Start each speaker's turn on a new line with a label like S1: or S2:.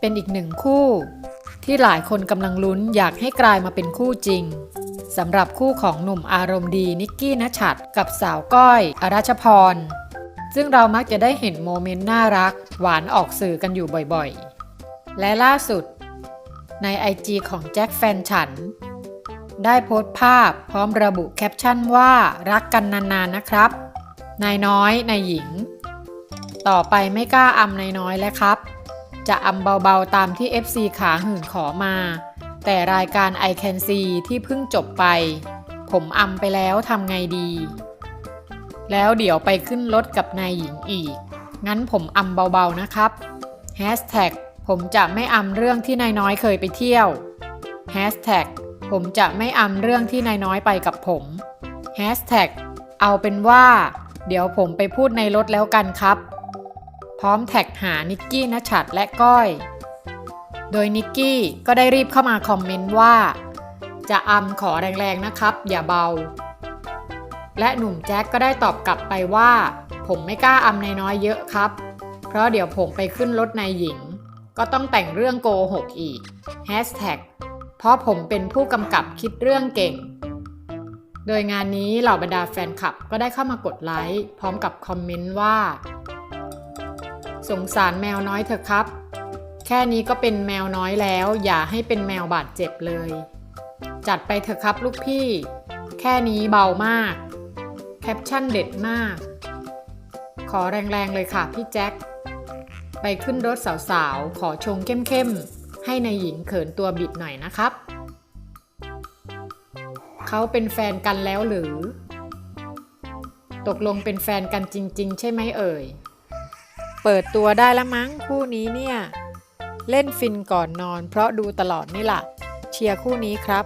S1: เป็นอีกหนึ่งคู่ ที่หลายคนกำลังลุ้นอยากให้กลายมาเป็นคู่จริงสำหรับคู่ของหนุ่มอารมณ์ดีนิกกี้นชัดกับสาวก้อยอรัชพร ซึ่งเรามักจะได้เห็นโมเมนต์น่ารัก หวานออกสื่อกันอยู่บ่อยๆ และล่าสุด ใน IG ของแจ็คแฟนฉัน ได้โพสต์ภาพพร้อมระบุแคปชั่นว่ารักกันนานๆนะครับ นายน้อยนายหญิง ต่อไปไม่กล้าอำนายน้อยแล้วครับ จะอำเบาๆตามที่ FC ขาหื่นขอมา แต่รายการ I Can See ที่เพิ่งจบไป ผมอำไปแล้วทำไงดี แล้วเดี๋ยวไปขึ้นรถกับนายหญิงอีก งั้นผมอำเบาๆนะครับ Hashtag ผมจะไม่อำเรื่องที่นายน้อยเคยไปเที่ยว Hashtag ผมจะไม่อำเรื่องที่นายน้อยไปกับผม Hashtag เอาเป็นว่า เดี๋ยวผมไปพูดในรถแล้วกันครับ พร้อมแท็กหานิกกี้นชัดและก้อย โดยนิกกี้ก็ได้รีบเข้ามาคอมเมนต์ว่า จะอำขอแรงๆนะครับ อย่าเบา และหนุ่มแจ็คก็ได้ตอบกลับไปว่า ผมไม่กล้าอำนายน้อยเยอะครับ เพราะเดี๋ยวผมไปขึ้นรถนายหญิง ก็ต้องแต่งเรื่องโกหกอีก Hashtag เพราะผมเป็นผู้กำกับคิดเรื่องเก่ง โดยงานนี้เหล่าบรรดาแฟนคลับก็ได้เข้ามากดไลค์พร้อมกับคอมเมนต์ว่า สงสารแมวน้อยเถอะครับ แค่นี้ก็เป็นแมวน้อยแล้ว อย่าให้เป็นแมวบาดเจ็บเลย จัดไปเถอะครับลูกพี่ แค่นี้เบามาก แคปชั่นเด็ดมาก ขอแรงๆเลยค่ะพี่แจ็ค ไปขึ้นรถสาวๆ ขอชงเข้มๆ ให้ในายหญิงเขินตัวบิดหน่อยนะครับ เขาเป็นแฟนกันแล้วหรือ ตกลงเป็นแฟนกันจริง ๆ ใช่ไหมเอ่ย เปิดตัวได้ละมั้งคู่นี้เนี่ย เล่นฟินก่อนนอนเพราะดูตลอดนี่ล่ะ เชียร์คู่นี้ครับ